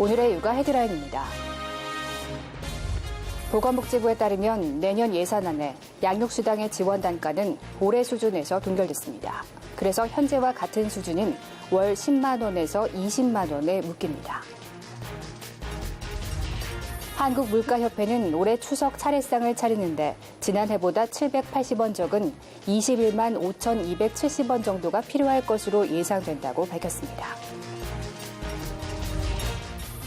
오늘의 육아 헤드라인입니다. 보건복지부에 따르면 내년 예산안에 양육수당의 지원 단가는 올해 수준에서 동결됐습니다. 그래서 현재와 같은 수준인 월 10만 원에서 20만 원에 묶입니다. 한국물가협회는 올해 추석 차례상을 차리는데 지난해보다 780원 적은 21만 5,270원 정도가 필요할 것으로 예상된다고 밝혔습니다.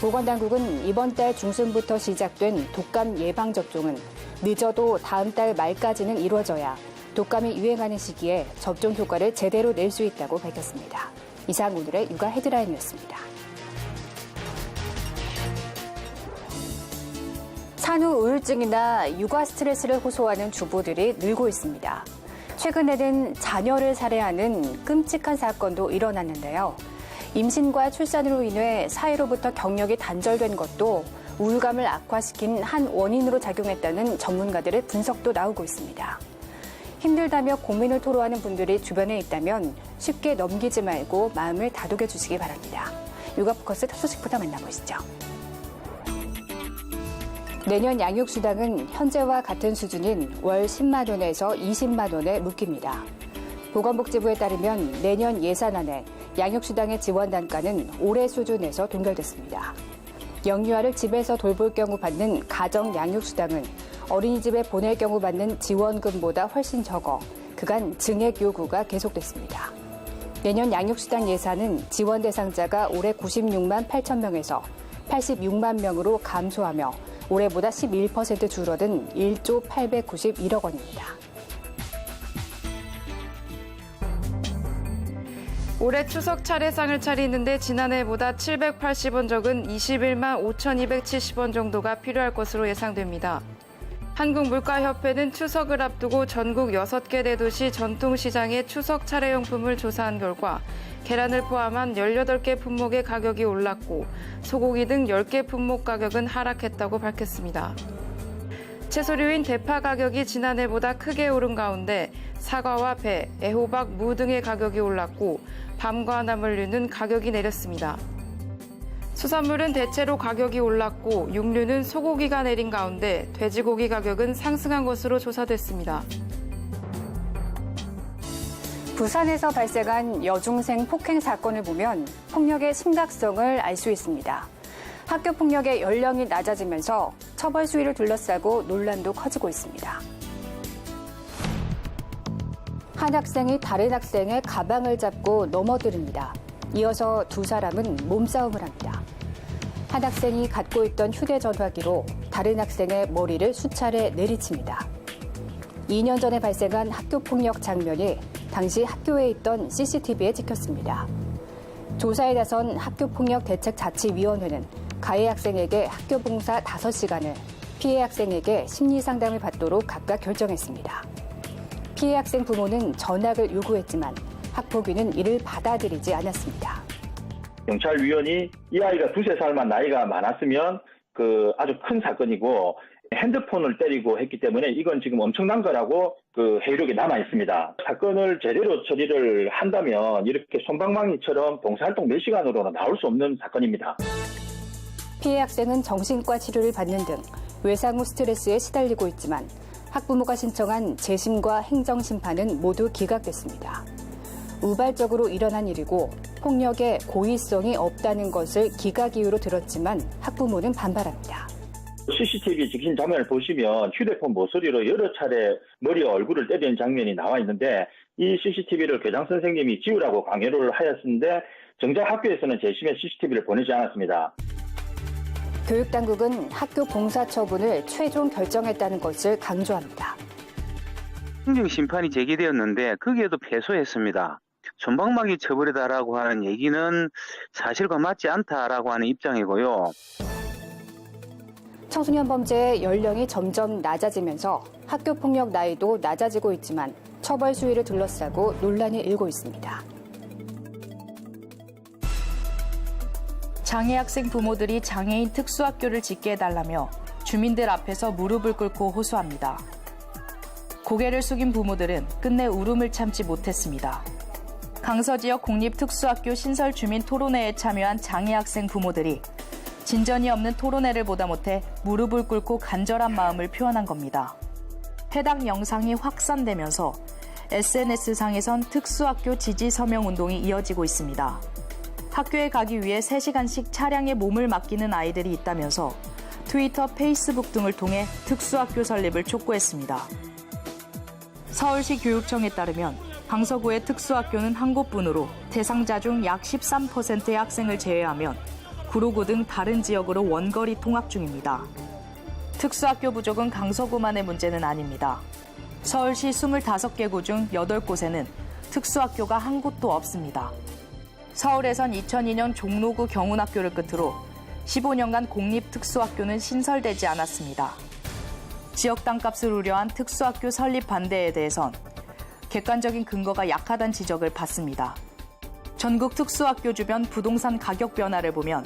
보건당국은 이번 달 중순부터 시작된 독감 예방접종은 늦어도 다음 달 말까지는 이루어져야 독감이 유행하는 시기에 접종 효과를 제대로 낼 수 있다고 밝혔습니다. 이상 오늘의 육아 헤드라인이었습니다. 산후 우울증이나 육아 스트레스를 호소하는 주부들이 늘고 있습니다. 최근에는 자녀를 살해하는 끔찍한 사건도 일어났는데요. 임신과 출산으로 인해 사회로부터 경력이 단절된 것도 우울감을 악화시킨 한 원인으로 작용했다는 전문가들의 분석도 나오고 있습니다. 힘들다며 고민을 토로하는 분들이 주변에 있다면 쉽게 넘기지 말고 마음을 다독여 주시기 바랍니다. 육아 포커스 특소식부터 만나보시죠. 내년 양육수당은 현재와 같은 수준인 월 10만 원에서 20만 원에 묶입니다. 보건복지부에 따르면 내년 예산안에 양육수당의 지원 단가는 올해 수준에서 동결됐습니다. 영유아를 집에서 돌볼 경우 받는 가정 양육수당은 어린이집에 보낼 경우 받는 지원금보다 훨씬 적어 그간 증액 요구가 계속됐습니다. 내년 양육수당 예산은 지원 대상자가 올해 96만 8천 명에서 86만 명으로 감소하며 올해보다 11% 줄어든 1조 891억 원입니다. 올해 추석 차례상을 차리는데 지난해보다 780원 적은 21만 5,270원 정도가 필요할 것으로 예상됩니다. 한국물가협회는 추석을 앞두고 전국 6개 대도시 전통시장의 추석 차례용품을 조사한 결과 계란을 포함한 18개 품목의 가격이 올랐고 소고기 등 10개 품목 가격은 하락했다고 밝혔습니다. 채소류인 대파 가격이 지난해보다 크게 오른 가운데 사과와 배, 애호박, 무 등의 가격이 올랐고 밤과 나물류는 가격이 내렸습니다. 수산물은 대체로 가격이 올랐고 육류는 소고기가 내린 가운데 돼지고기 가격은 상승한 것으로 조사됐습니다. 부산에서 발생한 여중생 폭행 사건을 보면 폭력의 심각성을 알 수 있습니다. 학교 폭력의 연령이 낮아지면서 처벌 수위를 둘러싸고 논란도 커지고 있습니다. 한 학생이 다른 학생의 가방을 잡고 넘어뜨립니다. 이어서 두 사람은 몸싸움을 합니다. 한 학생이 갖고 있던 휴대전화기로 다른 학생의 머리를 수차례 내리칩니다. 2년 전에 발생한 학교폭력 장면이 당시 학교에 있던 CCTV에 찍혔습니다. 조사에 나선 학교폭력대책자치위원회는 가해 학생에게 학교 봉사 5시간을, 피해 학생에게 심리 상담을 받도록 각각 결정했습니다. 피해 학생 부모는 전학을 요구했지만 학폭위는 이를 받아들이지 않았습니다. 경찰위원이 이 아이가 두세 살만 나이가 많았으면 그 아주 큰 사건이고 핸드폰을 때리고 했기 때문에 이건 지금 엄청난 거라고 그 회의록에 남아 있습니다. 사건을 제대로 처리를 한다면 이렇게 손방망이처럼 봉사활동 몇 시간으로는 나올 수 없는 사건입니다. 피해 학생은 정신과 치료를 받는 등 외상 후 스트레스에 시달리고 있지만 학부모가 신청한 재심과 행정심판은 모두 기각됐습니다. 우발적으로 일어난 일이고 폭력에 고의성이 없다는 것을 기각 이유로 들었지만 학부모는 반발합니다. CCTV 직신 장면을 보시면 휴대폰 모서리로 여러 차례 머리와 얼굴을 때리는 장면이 나와 있는데 이 CCTV를 교장 선생님이 지우라고 강요를 하였는데 정작 학교에서는 재심에 CCTV를 보내지 않았습니다. 교육당국은 학교 봉사 처분을 최종 결정했다는 것을 강조합니다. 행정 심판이 제기되었는데 거기에도 패소했습니다. 전방망이 처벌이다라고 하는 얘기는 사실과 맞지 않다라고 하는 입장이고요. 청소년 범죄의 연령이 점점 낮아지면서 학교 폭력 나이도 낮아지고 있지만 처벌 수위를 둘러싸고 논란이 일고 있습니다. 장애 학생 부모들이 장애인 특수학교를 짓게 해달라며 주민들 앞에서 무릎을 꿇고 호소합니다. 고개를 숙인 부모들은 끝내 울음을 참지 못했습니다. 강서 지역 공립특수학교 신설 주민 토론회에 참여한 장애 학생 부모들이 진전이 없는 토론회를 보다 못해 무릎을 꿇고 간절한 마음을 표현한 겁니다. 해당 영상이 확산되면서 SNS상에선 특수학교 지지 서명 운동이 이어지고 있습니다. 학교에 가기 위해 3시간씩 차량에 몸을 맡기는 아이들이 있다면서 트위터, 페이스북 등을 통해 특수학교 설립을 촉구했습니다. 서울시 교육청에 따르면 강서구의 특수학교는 한 곳뿐으로 대상자 중 약 13%의 학생을 제외하면 구로구 등 다른 지역으로 원거리 통학 중입니다. 특수학교 부족은 강서구만의 문제는 아닙니다. 서울시 25개 구 중 8곳에는 특수학교가 한 곳도 없습니다. 서울에선 2002년 종로구 경운학교를 끝으로 15년간 공립특수학교는 신설되지 않았습니다. 지역 땅값을 우려한 특수학교 설립 반대에 대해선 객관적인 근거가 약하다는 지적을 받습니다. 전국 특수학교 주변 부동산 가격 변화를 보면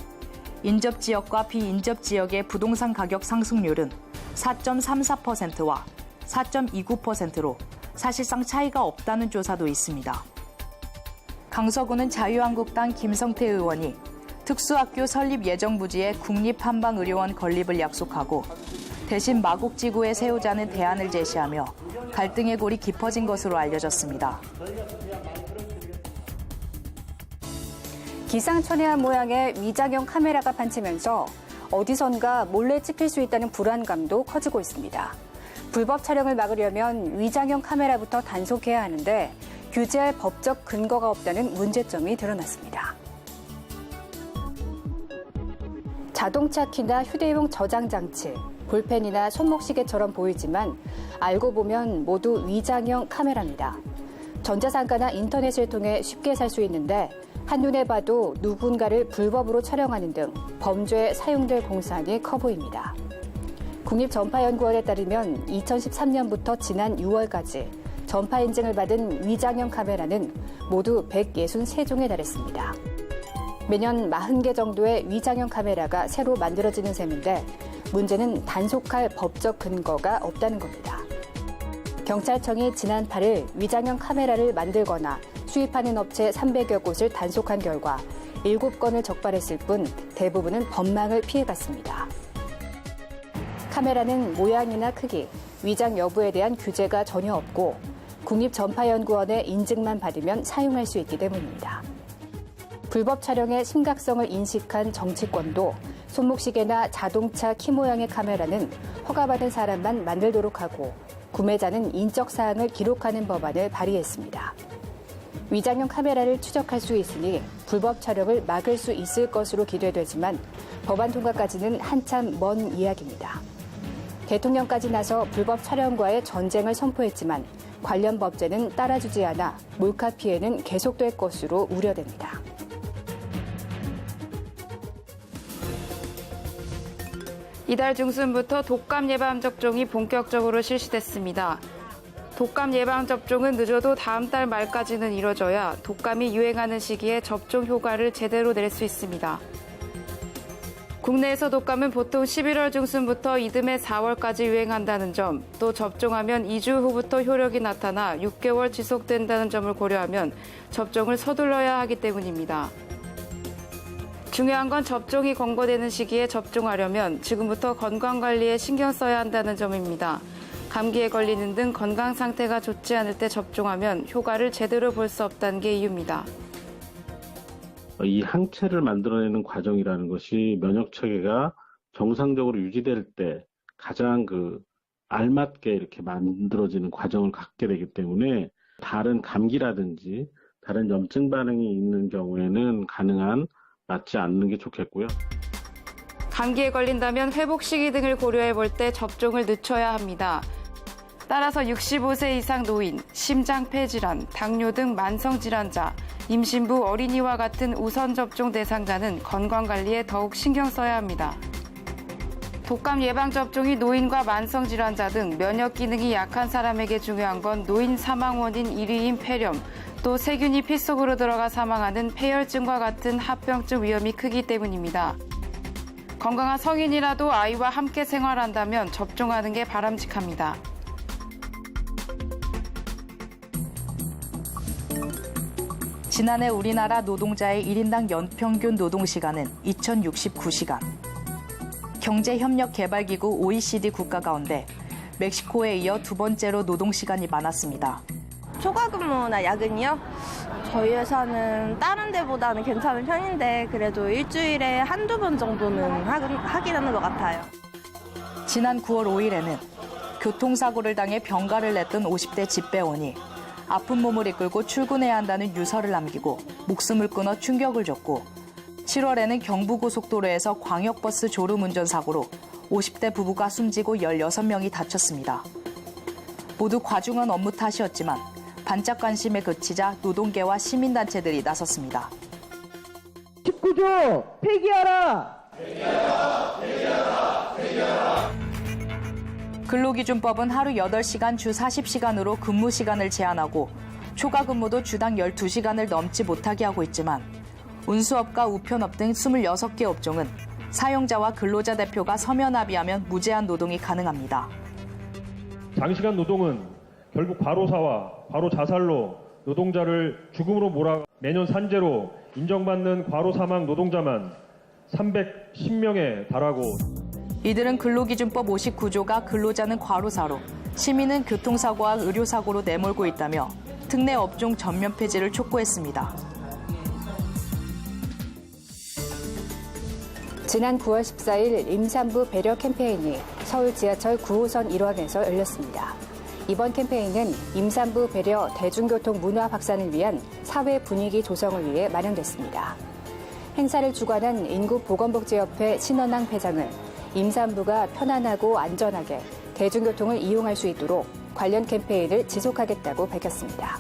인접 지역과 비인접 지역의 부동산 가격 상승률은 4.34%와 4.29%로 사실상 차이가 없다는 조사도 있습니다. 강서구는 자유한국당 김성태 의원이 특수학교 설립 예정 부지에 국립한방의료원 건립을 약속하고 대신 마곡지구에 세우자는 대안을 제시하며 갈등의 골이 깊어진 것으로 알려졌습니다. 기상천외한 모양의 위장형 카메라가 판치면서 어디선가 몰래 찍힐 수 있다는 불안감도 커지고 있습니다. 불법 촬영을 막으려면 위장형 카메라부터 단속해야 하는데 규제할 법적 근거가 없다는 문제점이 드러났습니다. 자동차 키나 휴대용 저장 장치, 볼펜이나 손목시계처럼 보이지만 알고 보면 모두 위장형 카메라입니다. 전자상가나 인터넷을 통해 쉽게 살 수 있는데 한눈에 봐도 누군가를 불법으로 촬영하는 등 범죄에 사용될 공산이 커 보입니다. 국립전파연구원에 따르면 2013년부터 지난 6월까지 전파 인증을 받은 위장형 카메라는 모두 163종에 달했습니다. 매년 40개 정도의 위장형 카메라가 새로 만들어지는 셈인데 문제는 단속할 법적 근거가 없다는 겁니다. 경찰청이 지난 8일 위장형 카메라를 만들거나 수입하는 업체 300여 곳을 단속한 결과 7건을 적발했을 뿐 대부분은 법망을 피해갔습니다. 카메라는 모양이나 크기, 위장 여부에 대한 규제가 전혀 없고 국립전파연구원의 인증만 받으면 사용할 수 있기 때문입니다. 불법 촬영의 심각성을 인식한 정치권도 손목시계나 자동차 키 모양의 카메라는 허가받은 사람만 만들도록 하고 구매자는 인적 사항을 기록하는 법안을 발의했습니다. 위장형 카메라를 추적할 수 있으니 불법 촬영을 막을 수 있을 것으로 기대되지만 법안 통과까지는 한참 먼 이야기입니다. 대통령까지 나서 불법 촬영과의 전쟁을 선포했지만 관련 법제는 따라주지 않아 몰카 피해는 계속될 것으로 우려됩니다. 이달 중순부터 독감 예방 접종이 본격적으로 실시됐습니다. 독감 예방 접종은 늦어도 다음 달 말까지는 이뤄져야 독감이 유행하는 시기에 접종 효과를 제대로 낼 수 있습니다. 국내에서 독감은 보통 11월 중순부터 이듬해 4월까지 유행한다는 점, 또 접종하면 2주 후부터 효력이 나타나 6개월 지속된다는 점을 고려하면 접종을 서둘러야 하기 때문입니다. 중요한 건 접종이 권고되는 시기에 접종하려면 지금부터 건강관리에 신경 써야 한다는 점입니다. 감기에 걸리는 등 건강 상태가 좋지 않을 때 접종하면 효과를 제대로 볼 수 없다는 게 이유입니다. 이 항체를 만들어내는 과정이라는 것이 면역 체계가 정상적으로 유지될 때 가장 그 알맞게 이렇게 만들어지는 과정을 갖게 되기 때문에 다른 감기라든지 다른 염증 반응이 있는 경우에는 가능한 맞지 않는 게 좋겠고요. 감기에 걸린다면 회복 시기 등을 고려해 볼 때 접종을 늦춰야 합니다. 따라서 65세 이상 노인, 심장폐 질환, 당뇨 등 만성 질환자, 임신부, 어린이와 같은 우선 접종 대상자는 건강 관리에 더욱 신경 써야 합니다. 독감 예방 접종이 노인과 만성 질환자 등 면역 기능이 약한 사람에게 중요한 건 노인 사망 원인 1위인 폐렴, 또 세균이 피 속으로 들어가 사망하는 폐혈증과 같은 합병증 위험이 크기 때문입니다. 건강한 성인이라도 아이와 함께 생활한다면 접종하는 게 바람직합니다. 지난해 우리나라 노동자의 1인당 연평균 노동시간은 2069시간. 경제협력개발기구 OECD 국가 가운데 멕시코에 이어 두 번째로 노동시간이 많았습니다. 초과 근무나 야근이요? 저희 회사는 다른 데보다는 괜찮은 편인데 그래도 일주일에 한두 번 정도는 하긴, 하긴 하는 것 같아요. 지난 9월 5일에는 교통사고를 당해 병가를 냈던 50대 집배원이 아픈 몸을 이끌고 출근해야 한다는 유서를 남기고 목숨을 끊어 충격을 줬고 7월에는 경부고속도로에서 광역버스 졸음 운전 사고로 50대 부부가 숨지고 16명이 다쳤습니다. 모두 과중한 업무 탓이었지만 반짝 관심에 그치자 노동계와 시민단체들이 나섰습니다. 19조 폐기하라! 근로기준법은 하루 8시간 주 40시간으로 근무 시간을 제한하고 초과 근무도 주당 12시간을 넘지 못하게 하고 있지만 운수업과 우편업 등 26개 업종은 사용자와 근로자 대표가 서면 합의하면 무제한 노동이 가능합니다. 장시간 노동은 결국 과로사와 과로 자살로 노동자를 죽음으로 몰아 매년 산재로 인정받는 과로 사망 노동자만 310명에 달하고 이들은 근로기준법 59조가 근로자는 과로사로 시민은 교통사고와 의료사고로 내몰고 있다며 특례 업종 전면 폐지를 촉구했습니다. 지난 9월 14일 임산부 배려 캠페인이 서울 지하철 9호선 일원에서 열렸습니다. 이번 캠페인은 임산부 배려 대중교통 문화 확산을 위한 사회 분위기 조성을 위해 마련됐습니다. 행사를 주관한 인구보건복지협회 신원항 회장은 임산부가 편안하고 안전하게 대중교통을 이용할 수 있도록 관련 캠페인을 지속하겠다고 밝혔습니다.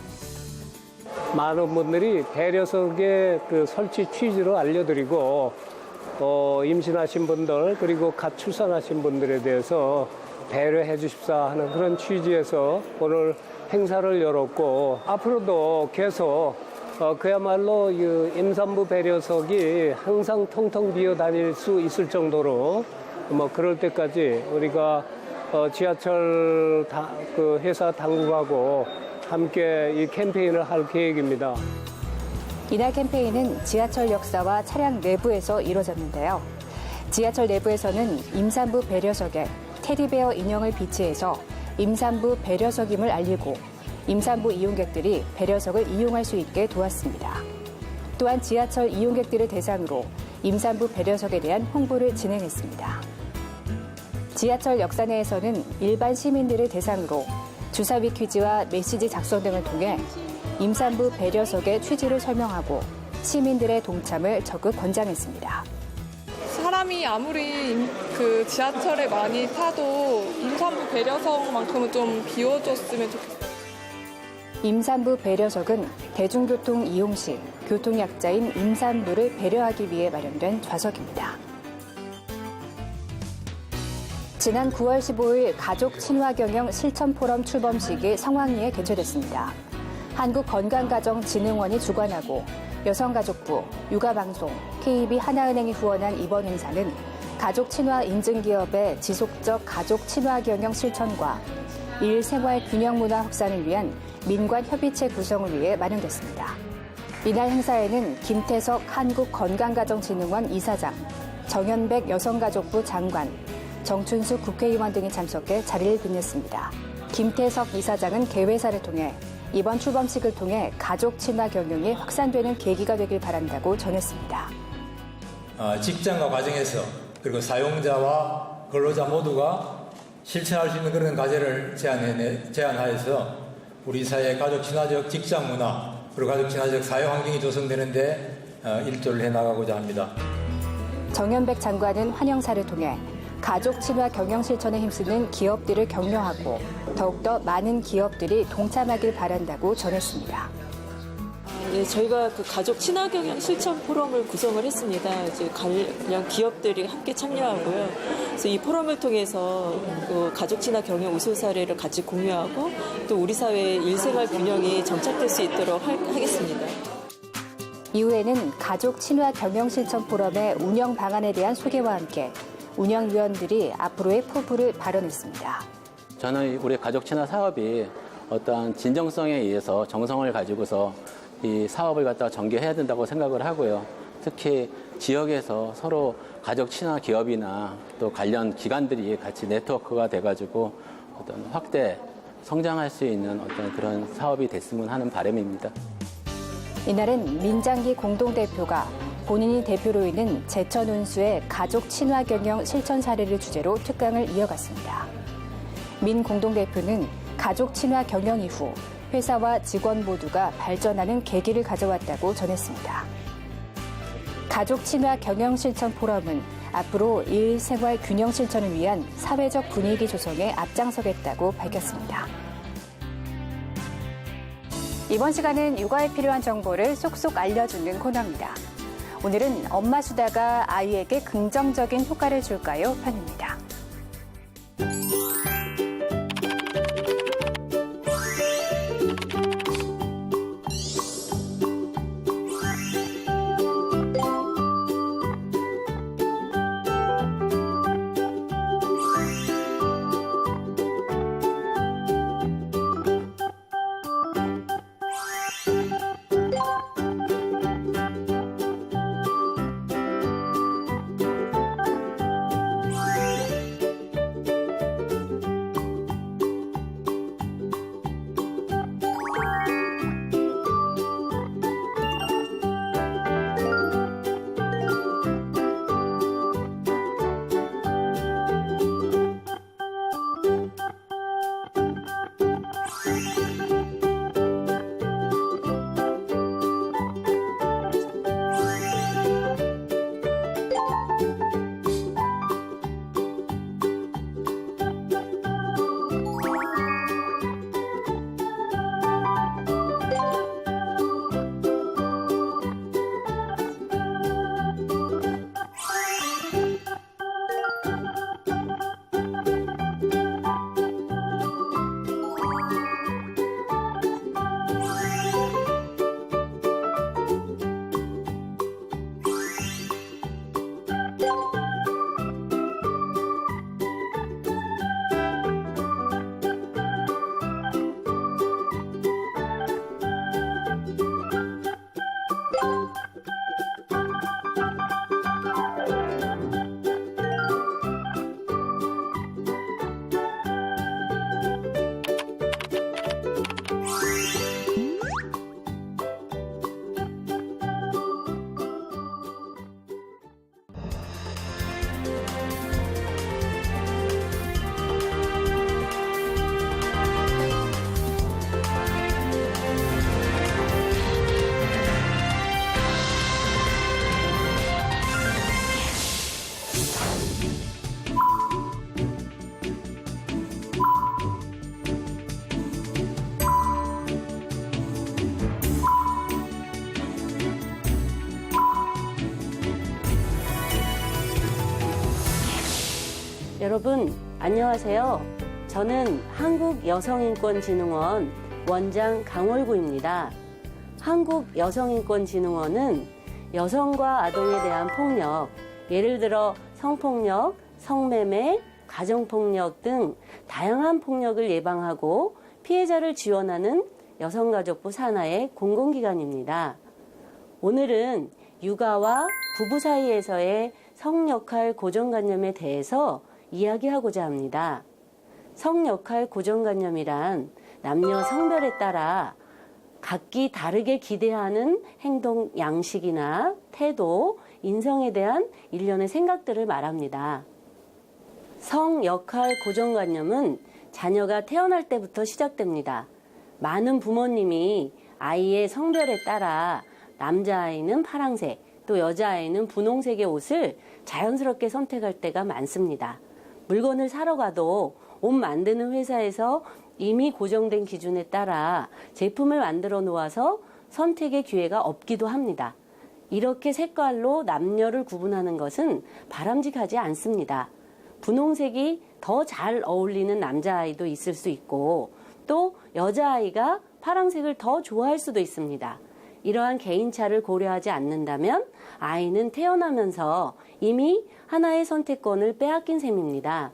많은 분들이 배려석의 그 설치 취지를 알려드리고 어, 임신하신 분들 그리고 갓 출산하신 분들에 대해서 배려해 주십사 하는 그런 취지에서 오늘 행사를 열었고 앞으로도 계속 어, 그야말로 이 임산부 배려석이 항상 텅텅 비어 다닐 수 있을 정도로 뭐 그럴 때까지 우리가 어, 지하철 다, 그 회사 당국하고 함께 이 캠페인을 할 계획입니다. 이날 캠페인은 지하철 역사와 차량 내부에서 이뤄졌는데요. 지하철 내부에서는 임산부 배려석에 테디베어 인형을 비치해서 임산부 배려석임을 알리고 임산부 이용객들이 배려석을 이용할 수 있게 도왔습니다. 또한 지하철 이용객들을 대상으로 임산부 배려석에 대한 홍보를 진행했습니다. 지하철 역사 내에서는 일반 시민들을 대상으로 주사위 퀴즈와 메시지 작성 등을 통해 임산부 배려석의 취지를 설명하고 시민들의 동참을 적극 권장했습니다. 사람이 아무리 임- 그 지하철에 많이 타도 임산부 배려석만큼은 좀 비워줬으면 좋겠어요. 임산부 배려석은 대중교통 이용 시 교통약자인 임산부를 배려하기 위해 마련된 좌석입니다. 지난 9월 15일 가족 친화 경영 실천 포럼 출범식이 성황리에 개최됐습니다. 한국건강가정진흥원이 주관하고 여성가족부, 육아방송, KB 하나은행이 후원한 이번 행사는 가족 친화 인증 기업의 지속적 가족 친화 경영 실천과 일 생활 균형 문화 확산을 위한 민관 협의체 구성을 위해 마련됐습니다. 이날 행사에는 김태석 한국건강가정진흥원 이사장, 정현백 여성가족부 장관, 정춘수 국회의원 등이 참석해 자리를 빛냈습니다. 김태석 이사장은 개회사를 통해 이번 출범식을 통해 가족 친화 경영이 확산되는 계기가 되길 바란다고 전했습니다. 어, 직장과 가정에서 그리고 사용자와 근로자 모두가 실천할 수 있는 그런 과제를 제안해, 제안하여서 우리 사회의 가족 친화적 직장 문화 그리고 가족 친화적 사회 환경이 조성되는데 어, 일조를 해 나가고자 합니다. 정현백 장관은 환영사를 통해 가족 친화 경영 실천에 힘쓰는 기업들을 격려하고 더욱더 많은 기업들이 동참하길 바란다고 전했습니다. 네, 저희가 그 가족 친화 경영 실천 포럼을 구성을 했습니다. 이제 관련 기업들이 함께 참여하고요. 그래서 이 포럼을 통해서 그 가족 친화 경영 우수 사례를 같이 공유하고 또 우리 사회의 일생활 균형이 정착될 수 있도록 할- 하겠습니다. 이후에는 가족 친화 경영 실천 포럼의 운영 방안에 대한 소개와 함께 운영위원들이 앞으로의 포부를 발언했습니다. 저는 우리 가족 친화 사업이 어떠한 진정성에 의해서 정성을 가지고서 이 사업을 갖다가 전개해야 된다고 생각을 하고요. 특히 지역에서 서로 가족 친화 기업이나 또 관련 기관들이 같이 네트워크가 돼가지고 어떤 확대 성장할 수 있는 어떤 그런 사업이 됐으면 하는 바람입니다. 이날은 민장기 공동대표가 본인이 대표로 있는 제천 운수의 가족 친화 경영 실천 사례를 주제로 특강을 이어갔습니다. 민 공동대표는 가족 친화 경영 이후 회사와 직원 모두가 발전하는 계기를 가져왔다고 전했습니다. 가족 친화 경영 실천 포럼은 앞으로 일 생활 균형 실천을 위한 사회적 분위기 조성에 앞장서겠다고 밝혔습니다. 이번 시간은 육아에 필요한 정보를 쏙쏙 알려주는 코너입니다. 오늘은 엄마 수다가 아이에게 긍정적인 효과를 줄까요? 편입니다. 여러분, 안녕하세요. 저는 한국여성인권진흥원 원장 강월구입니다. 한국여성인권진흥원은 여성과 아동에 대한 폭력, 예를 들어 성폭력, 성매매, 가정폭력 등 다양한 폭력을 예방하고 피해자를 지원하는 여성가족부 산하의 공공기관입니다. 오늘은 육아와 부부 사이에서의 성역할 고정관념에 대해서 이야기하고자 합니다. 성 역할 고정관념이란 남녀 성별에 따라 각기 다르게 기대하는 행동 양식이나 태도, 인성에 대한 일련의 생각들을 말합니다. 성 역할 고정관념은 자녀가 태어날 때부터 시작됩니다. 많은 부모님이 아이의 성별에 따라 남자아이는 파랑색, 또 여자아이는 분홍색의 옷을 자연스럽게 선택할 때가 많습니다. 물건을 사러 가도 옷 만드는 회사에서 이미 고정된 기준에 따라 제품을 만들어 놓아서 선택의 기회가 없기도 합니다. 이렇게 색깔로 남녀를 구분하는 것은 바람직하지 않습니다. 분홍색이 더 잘 어울리는 남자아이도 있을 수 있고 또 여자아이가 파란색을 더 좋아할 수도 있습니다. 이러한 개인차를 고려하지 않는다면 아이는 태어나면서 이미 하나의 선택권을 빼앗긴 셈입니다.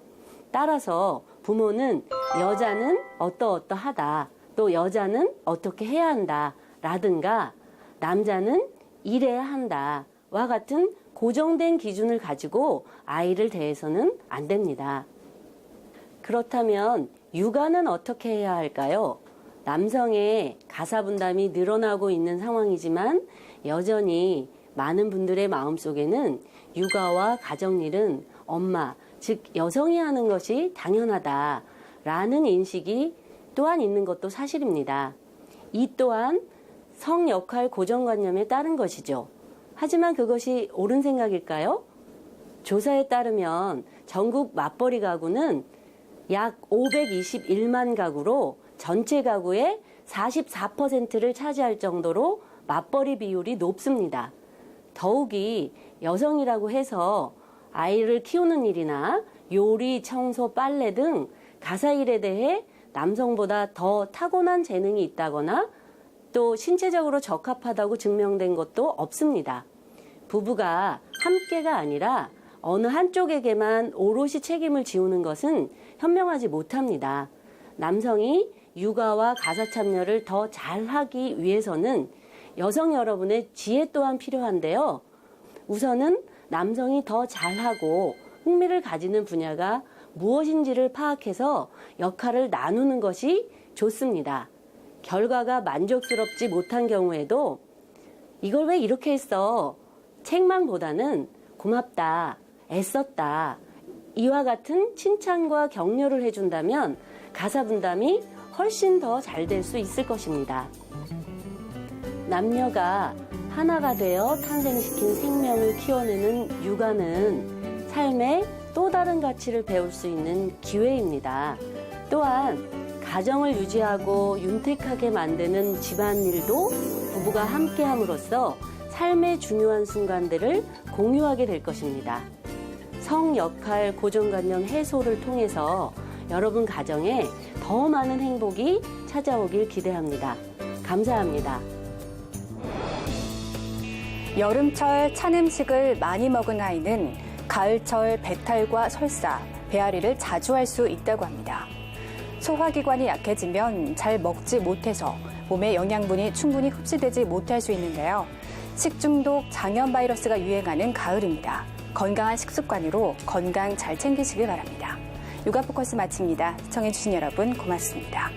따라서 부모는 여자는 어떠어떠하다, 또 여자는 어떻게 해야 한다, 라든가 남자는 이래야 한다, 와 같은 고정된 기준을 가지고 아이를 대해서는 안 됩니다. 그렇다면 육아는 어떻게 해야 할까요? 남성의 가사 분담이 늘어나고 있는 상황이지만 여전히 많은 분들의 마음 속에는 육아와 가정일은 엄마, 즉 여성이 하는 것이 당연하다라는 인식이 또한 있는 것도 사실입니다. 이 또한 성 역할 고정관념에 따른 것이죠. 하지만 그것이 옳은 생각일까요? 조사에 따르면 전국 맞벌이 가구는 약 521만 가구로 전체 가구의 44%를 차지할 정도로 맞벌이 비율이 높습니다. 더욱이 여성이라고 해서 아이를 키우는 일이나 요리, 청소, 빨래 등 가사 일에 대해 남성보다 더 타고난 재능이 있다거나 또 신체적으로 적합하다고 증명된 것도 없습니다. 부부가 함께가 아니라 어느 한쪽에게만 오롯이 책임을 지우는 것은 현명하지 못합니다. 남성이 육아와 가사 참여를 더 잘하기 위해서는 여성 여러분의 지혜 또한 필요한데요. 우선은 남성이 더 잘하고 흥미를 가지는 분야가 무엇인지를 파악해서 역할을 나누는 것이 좋습니다. 결과가 만족스럽지 못한 경우에도 이걸 왜 이렇게 했어? 책망보다는 고맙다, 애썼다, 이와 같은 칭찬과 격려를 해준다면 가사 분담이 훨씬 더 잘 될 수 있을 것입니다. 남녀가 하나가 되어 탄생시킨 생명을 키워내는 육아는 삶의 또 다른 가치를 배울 수 있는 기회입니다. 또한 가정을 유지하고 윤택하게 만드는 집안일도 부부가 함께 함으로써 삶의 중요한 순간들을 공유하게 될 것입니다. 성 역할 고정관념 해소를 통해서 여러분 가정에 더 많은 행복이 찾아오길 기대합니다. 감사합니다. 여름철 찬 음식을 많이 먹은 아이는 가을철 배탈과 설사, 배앓이를 자주 할 수 있다고 합니다. 소화기관이 약해지면 잘 먹지 못해서 몸에 영양분이 충분히 흡수되지 못할 수 있는데요. 식중독, 장염 바이러스가 유행하는 가을입니다. 건강한 식습관으로 건강 잘 챙기시길 바랍니다. 육아 포커스 마칩니다. 시청해주신 여러분 고맙습니다.